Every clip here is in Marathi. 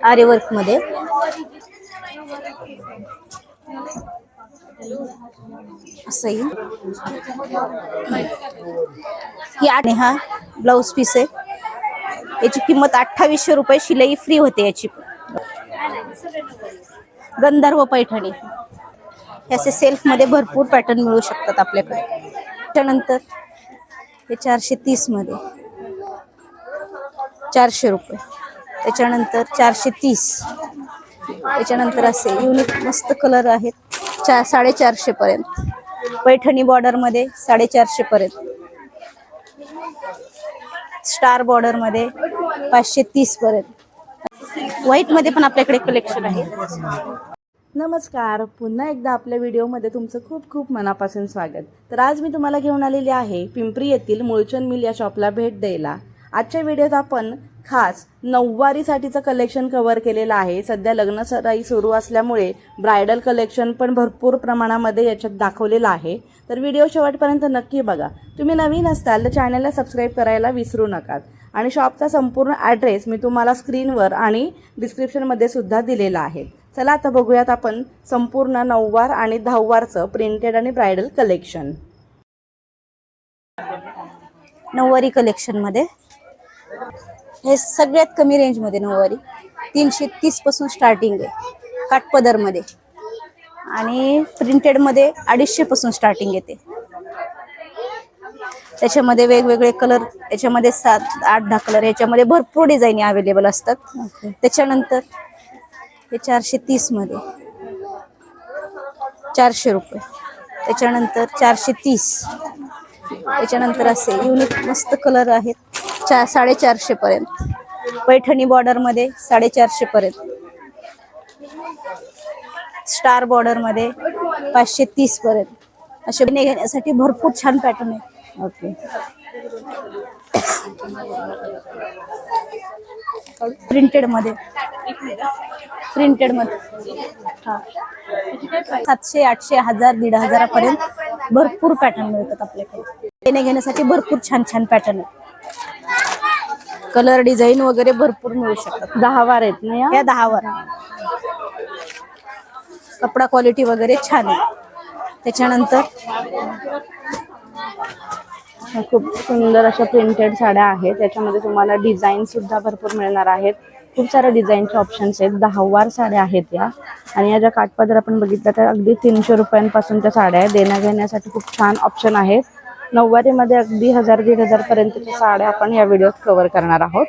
आर्यवर्कमध्ये असं ही आणि हा ब्लाऊज पीस आहे. याची किंमत अठ्ठावीसशे रुपये शिलाई फ्री होते याची. गंधर्व पैठणी. असे सेल्फमध्ये भरपूर पॅटर्न मिळू शकतात आपल्याकडे. त्यानंतर हे चारशे तीसमध्ये. चारशे रुपये. त्याच्यानंतर चारशे तीस. त्याच्यानंतर असे युनिक मस्त कलर आहेत. चार साडेचारशे पर्यंत. पैठणी बॉर्डरमध्ये साडेचारशे पर्यंत. स्टार बॉर्डरमध्ये पाचशे तीस पर्यंत. व्हाईटमध्ये पण आपल्याकडे कलेक्शन आहे. नमस्कार. पुन्हा एकदा आपल्या व्हिडिओमध्ये तुमचं खूप खूप मनापासून स्वागत. तर आज मी तुम्हाला घेऊन आलेली आहे पिंपरी येथील मुळचंद मिल या शॉपला भेट द्यायला. आजच्या व्हिडिओत आपण खास नऊवारीसाठीचं कलेक्शन कव्हर केलेलं आहे. सध्या लग्न सराई सुरू असल्यामुळे ब्रायडल कलेक्शन पण भरपूर प्रमाणामध्ये याच्यात दाखवलेलं आहे. तर व्हिडिओ शेवटपर्यंत नक्की बघा. तुम्ही नवीन असताल तर चॅनलला सबस्क्राईब करायला विसरू नका आणि शॉपचा संपूर्ण ॲड्रेस मी तुम्हाला स्क्रीनवर आणि डिस्क्रिप्शनमध्ये सुद्धा दिलेला आहे. चला आता बघूयात आपण संपूर्ण नऊवार आणि दहावारचं प्रिंटेड आणि ब्रायडल कलेक्शन नऊवारी कलेक्शनमध्ये हे सगळ्यात कमी रेंजमध्ये नऊवारी. तीनशे तीसपासून स्टार्टिंग आहे. काठपदरमध्ये आणि प्रिंटेडमध्ये अडीचशे पासून स्टार्टिंग येते. त्याच्यामध्ये वेगवेगळे कलर याच्यामध्ये सात आठ दहा कलर याच्यामध्ये भरपूर डिझाईन अवेलेबल असतात. त्याच्यानंतर हे चारशे तीसमध्ये चारशे रुपये. त्याच्यानंतर चारशे तीस. त्याच्यानंतर असे युनिक मस्त कलर आहेत. चार साडेचारशे पर्यंत. पैठणी बॉर्डरमध्ये साडेचारशे पर्यंत. स्टार बॉर्डरमध्ये पाचशे तीस पर्यंत. असे बने घेण्यासाठी भरपूर छान पॅटर्न आहे. ओके प्रिंटेडमध्ये. प्रिंटेडमध्ये. हा. सातशे आठशे हजार दीड हजारापर्यंत भरपूर पॅटर्न मिळतात आपल्याकडे. घेण्यासाठी भरपूर छान छान पॅटर्न आहेत कलर डिझाईन वगैरे भरपूर मिळू शकतात. दहा वार आहेत ना या? या दहावर कपडा क्वालिटी वगैरे छान आहे. त्याच्यानंतर ह्या खूप सुंदर अशा प्रिंटेड साड्या आहेत. त्याच्यामध्ये तुम्हाला डिझाईन सुद्धा भरपूर मिळणार आहेत. खूप साऱ्या डिझाईनचे ऑप्शन्स आहेत. दहावार साड्या आहेत या. आणि या ज्या काठपदर आपण बघितल्या त्या अगदी तीनशे रुपयांपासूनच्या साड्या आहेत. देण्या घेण्यासाठी खूप छान ऑप्शन आहेत. नऊवारीमध्ये अगदी हजार दीड हजार पर्यंतच्या साड्या आपण या व्हिडिओत कव्हर करणार आहोत.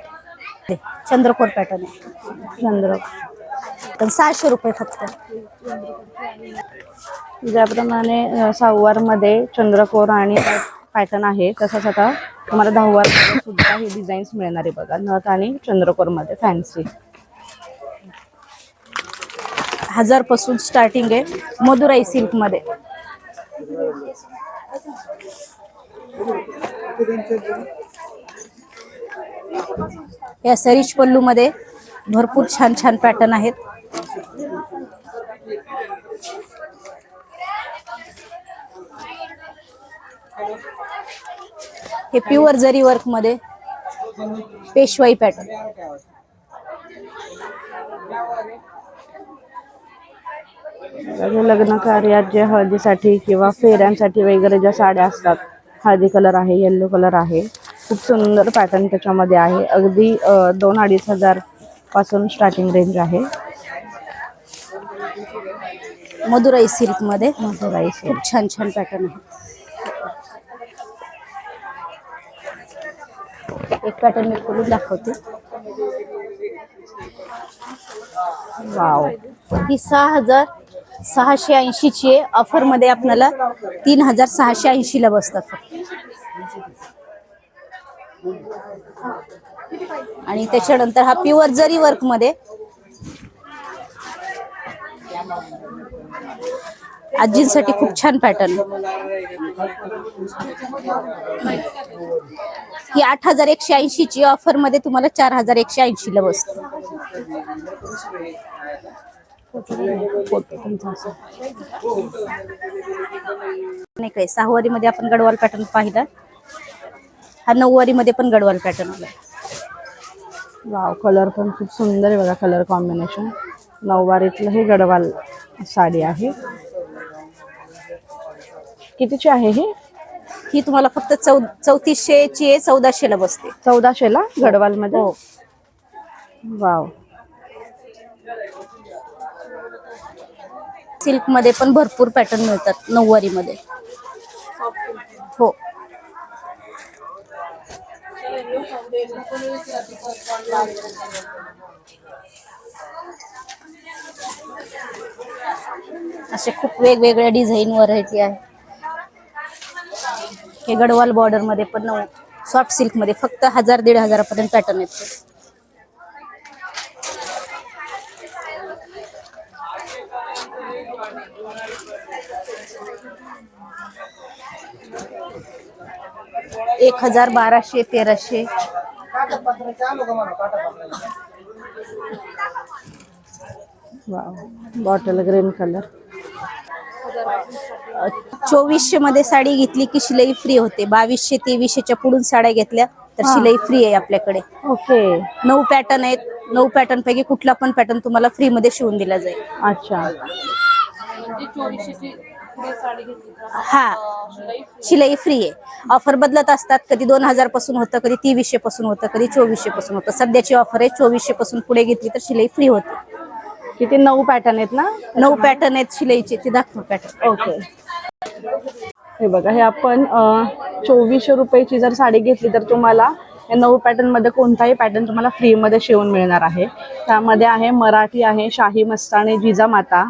चंद्रकोर पॅटर्न आहे. चंद्र पण सहाशे रुपये फक्त. ज्याप्रमाणे सहावारमध्ये चंद्रकोर आणि पॅटर्न आहे तसंच आता तुम्हाला दहावार सुद्धा हे डिझाईन्स मिळणार आहे बघा नथ आणि चंद्रकोरमध्ये फॅन्सी हजारपासून स्टार्टिंग आहे मधुराई सिल्कमध्ये. या सरीच पल्लू मध्ये भरपूर छान छान पॅटर्न आहेत. हे प्युअर जरी वर्कमध्ये पेशवाई पॅटर्न लग्न कार्यात जे हळदीसाठी किंवा फेऱ्यांसाठी वगैरे ज्या साड्या असतात हळदी कलर आहे येल्लो कलर आहे खूप सुंदर पॅटर्न त्याच्यामध्ये आहे. अगदी दोन अडीच हजारपासून स्टार्टिंग रेंज आहे. मधुराई सिल्कमध्ये. मधुराई silk. खूप छान छान पॅटर्न आहे. एक पॅटर्न मी खोलून दाखवते. वाव ही सहा हजार सहाशे ऐंशीची आहे ऑफरमध्ये आपल्याला तीन हजार सहाशे ऐंशी ला बसतात. आणि त्याच्यानंतर हा प्युअर जरी वर्कमध्ये आजींसाठी खूप छान पॅटर्न ही आठ हजार एकशे ऐंशी ची ऑफरमध्ये तुम्हाला चार हजार एकशे ऐंशी ला बसते. नाही काय सहावारी मध्ये आपण गडवाल पॅटर्न पाहिला. हा नऊवारी मध्ये पण गडवाल पॅटर्न आला वाव कलर पण खूप सुंदर आहे बघा कलर कॉम्बिनेशन. नऊवारीतलं हे गडवाल साडी आहे. कितीची आहे ही? ही तुम्हाला फक्त चौ चौतीसशेची आहे चौदाशेला बसते. चौदाशेला गडवाल मध्ये हो. वाव. सिल्कमध्ये पण भरपूर पॅटर्न मिळतात नऊवारी मध्ये हो. असे खूप वेगवेगळ्या डिझाईन व्हरायटी आहे. हे गडवाल बॉर्डरमध्ये पण सॉफ्ट सिल्कमध्ये फक्त हजार दीड हजारापर्यंत पॅटर्न येतो एक हजार बाराशे तेराशे. बॉटल ग्रीन कलर चोवीसशे मध्ये साडी घेतली की शिलाई फ्री होते. बावीसशे तेवीसशेच्या पुढून साड्या घेतल्या तर. शिलाई फ्री आहे आपल्याकडे. ओके. नऊ पॅटर्न आहेत. नऊ पॅटर्न पैकी कुठला पण पॅटर्न तुम्हाला फ्री मध्ये शिवून दिला जाईल. अच्छा. हा. शिलाई फ्री आहे. ऑफर बदलत असतात. कधी दोन हजारपासून होतं कधी तेवीसशे पासून होतं कधी चोवीसशे पासून होतं. सध्याची ऑफर आहे चोवीसशे पासून पुढे घेतली तर शिलाई फ्री होते. किती नऊ पॅटर्न आहेत ना? नऊ पॅटर्न आहेत शिलाईचे. ते दाखव पॅटर्न ओके हे बघा हे आपण चोवीसशे रुपयाची जर साडी घेतली तर तुम्हाला या नऊ पॅटर्नमध्ये कोणताही पॅटर्न तुम्हाला फ्री मध्ये शिवून मिळणार आहे. त्यामध्ये आहे मराठी आहे शाही मस्तानी जिजामाता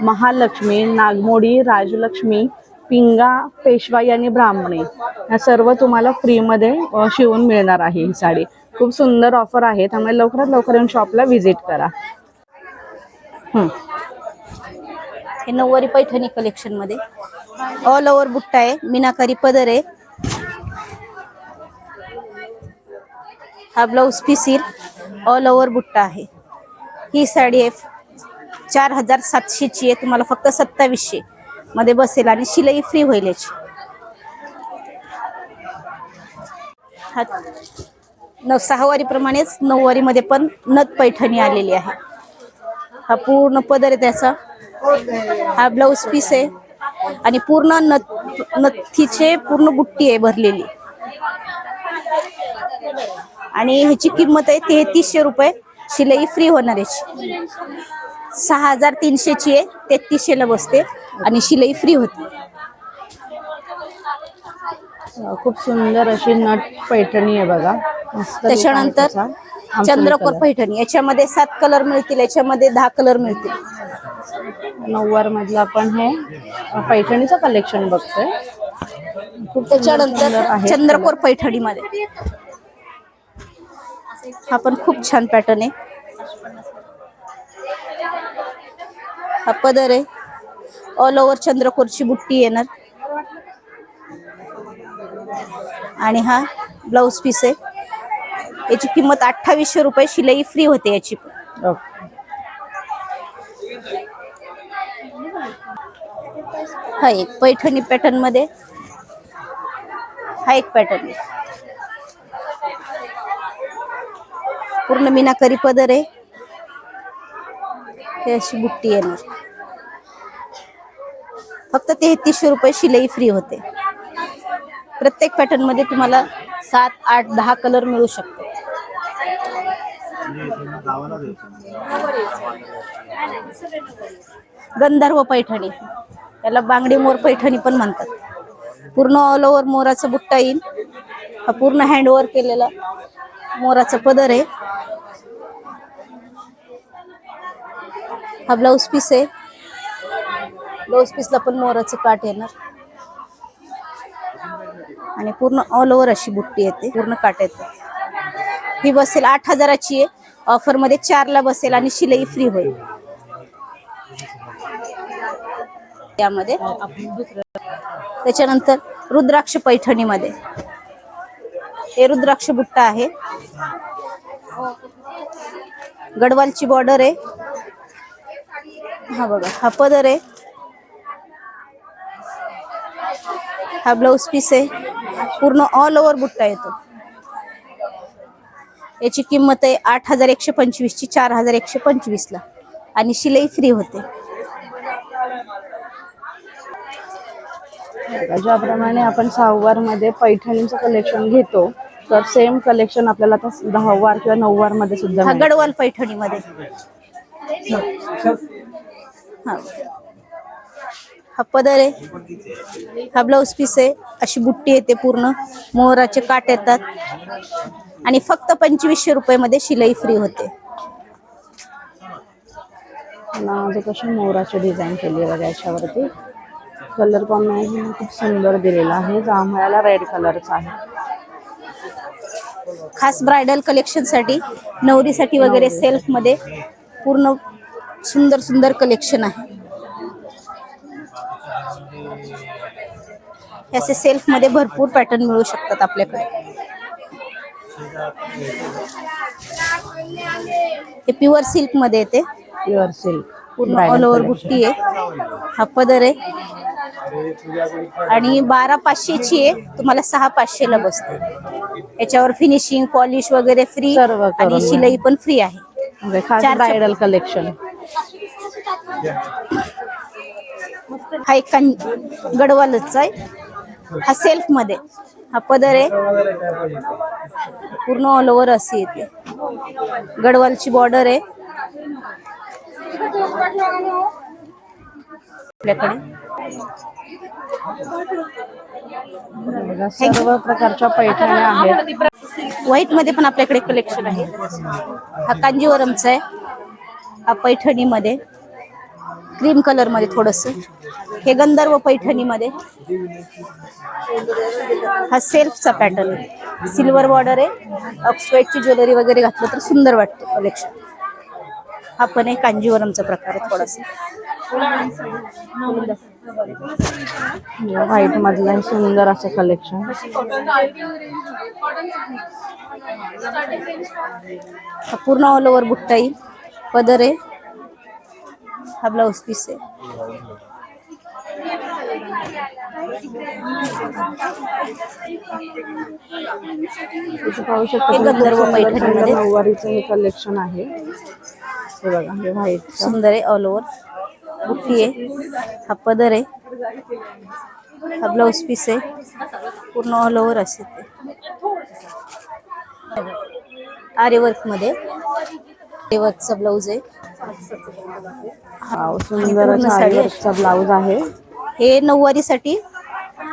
महालक्ष्मी नागमोडी राजलक्ष्मी पिंगा पेशवाई आणि ब्राह्मणी. या सर्व तुम्हाला फ्रीमध्ये शिवून मिळणार आहे ही साडी. खूप सुंदर ऑफर आहे. त्यामुळे लवकरात लवकर येऊन शॉपला व्हिजिट करा. हे. नऊवारी पैठणी कलेक्शनमध्ये. ऑल ओव्हर बुट्टा आहे. मीनाकारी पदर आहे. हा ब्लाऊज पीस येईल. ऑल ओव्हर बुट्टा आहे. ही साडी आहे. चार हजार सातशेची आहे. तुम्हाला फक्त सत्तावीसशे मध्ये बसेल आणि शिलाई फ्री होईल याची. हा न सहावारी प्रमाणेच नऊवारी मध्ये पण नथ पैठणी आलेली आहे. हा पूर्ण पदर आहे त्याचा. हा ब्लाऊज पीस आहे. आणि पूर्ण नथ नथीचे पूर्ण बुट्टी आहे भरलेली. आणि ह्याची किंमत आहे तेहतीसशे रुपये. शिलाई फ्री होणार याची. सहा हजार तीनशेची आहे. तेहतीसशेला बसते आणि शिलाई फ्री होते. खूप सुंदर अशी नट पैठणी आहे बघा. त्याच्यानंतर चंद्रकोर. पैठणी. याच्यामध्ये सात कलर मिळतील. याच्यामध्ये दहा कलर मिळतील. नऊवार मधलं आपण हे पैठणीचं कलेक्शन बघतोय. खूप त्याच्यानंतर चंद्रकोर पैठणी मध्ये हा पण खूप छान पॅटर्न आहे. हा पदर आहे. ऑल ओव्हर चंद्रकोरची बुट्टी येणार. आणि हा ब्लाऊज पीस आहे. याची किंमत अठ्ठावीसशे रुपये. शिलाई फ्री होते याची पण. हा एक पैठणी पॅटर्नमध्ये. हा एक पॅटर्न पूर्ण मीनाकरी पदर आहे. हे अशी बुट्टी येणार. फक्त तेहतीसशे रुपये शिलाई फ्री होते. प्रत्येक पॅटर्नमध्ये तुम्हाला सात आठ दहा कलर मिळू शकतो. गंधर्व पैठणी. त्याला बांगडी मोर पैठणी पण म्हणतात. पूर्ण ऑल ओव्हर मोराचा बुट्टा येईल. हा पूर्ण हँडवर केलेला मोराचा पदर आहे. हा ब्लाऊज पीस आहे. ब्लाऊज पीसला पण मोराचं काट येणार. आणि पूर्ण ऑल ओव्हर अशी बुट्टी येते पूर्ण काट येते. ही बसेल आठ हजाराची आहे. ऑफरमध्ये चारला बसेल आणि शिलाई फ्री होईल. त्यामध्ये त्याच्यानंतर रुद्राक्ष पैठणीमध्ये. हे रुद्राक्ष बुट्टा आहे. गडवालची बॉर्डर आहे. हा बघा हा पदर आहे. हा ब्लाऊज पीस आहे. पूर्ण ऑल ओव्हर बुट्टा येतो. याची किंमत आहे आठ हजार एकशे पंचवीस ची चार हजार एकशे पंचवीस ला आणि शिलाई फ्री होते. ज्याप्रमाणे आपण सहावारमध्ये पैठणीचं कलेक्शन घेतो तर सेम कलेक्शन आपल्याला आता दहावार किंवा नऊवारमध्ये सुद्धा. गडवाल पैठणीमध्ये. हा. हा पदर आहे. हा ब्लाऊज पीस आहे. अशी बुट्टी येते पूर्ण. मोहराचे काट येतात. आणि फक्त पंचवीसशे रुपये मध्ये शिलाई फ्री होते. नाजूक कशी मोराची डिझाईन केली आहे बघा याच्यावरती. कलर कॉम्बिनेशन खूप सुंदर दिलेला आहे. जांभळ्याला रेड कलरचा आहे. खास ब्रायडल कलेक्शनसाठी नवरीसाठी वगैरे सेल्फमध्ये पूर्ण सुंदर सुंदर कलेक्शन आहे. असे सेल्फमध्ये भरपूर पॅटर्न मिळू शकतात आपल्याकडे. हे प्युअर सिल्कमध्ये येते. प्युअर सिल्क पूर्ण ऑल ओव्हर बुट्टी आहे. हा पदर आहे. आणि बारा पाचशेची आहे. तुम्हाला सहा पाचशेला बसते. याच्यावर फिनिशिंग पॉलिश वगैरे फ्री आणि शिलाई पण फ्री आहे. म्हणजे ब्रायडल कलेक्शन हा एक गडवालच आहे. हा सेल्फमध्ये. हा पदर आहे. पूर्ण ऑल ओव्हर अशी येते. गडवालची बॉर्डर आहे. आपल्याकडे. सर्व प्रकारच्या पैठण्या आहेत. व्हाईटमध्ये पण आपल्याकडे कलेक्शन आहे. हा कांजीवरमचा आहे. हा पैठणी मध्ये क्रीम कलरमध्ये थोडस. हे गंधर्व पैठणी मध्ये हा सेल्फचा पॅटर्न आहे. सिल्वर बॉर्डर आहे. ऑक्सफर्डची ज्वेलरी वगैरे घातलं तर सुंदर वाटतं कलेक्शन हा पण आहे कांजीवरमचा प्रकार आहे थोडासा. व्हाईट मधलं सुंदर असं कलेक्शन हा पूर्ण ऑल ओव्हर बुट्टा येईल. पदर आहे. हा ब्लाऊज पीस आहे. पाहू शकता हे नऊवारीचं हे कलेक्शन आहे. हे बघा हे व्हाईट सुंदर आहे ऑल ओव्हर बुट्टी आहे. हा पदर आहे. हा ब्लाऊज पीस आहे. पूर्ण ऑल ओव्हर असे ते. आरे वर्कमध्ये. आरे वर्कचा ब्लाऊज आहे. हा सुंदर ब्लाऊज आहे. हे नऊवारी साठी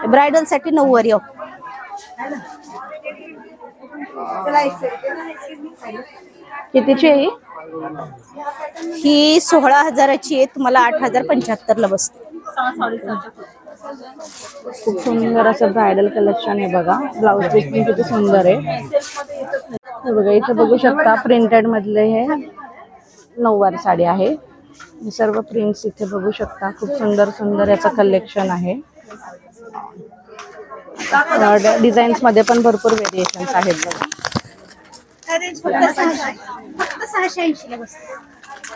ब्रायडलसाठी नऊवारी ऑफ कितीची आहे ही? सोळा हजाराची आहे तुम्हाला आठ हजार पंच्याहत्तर ला बसते. खूप सुंदर असं ब्रायडल कलेक्शन आहे बघा. ब्लाऊज पीस पण किती सुंदर आहे. हे बघा इथे बघू शकता प्रिंटेड मधले हे नऊवारी साडी आहे. सर्व प्रिंट्स इथे बघू शकता. खूप सुंदर सुंदर याचं कलेक्शन आहे. डिझाईन्समध्ये पण भरपूर व्हेरिएशन्स आहेत बघा.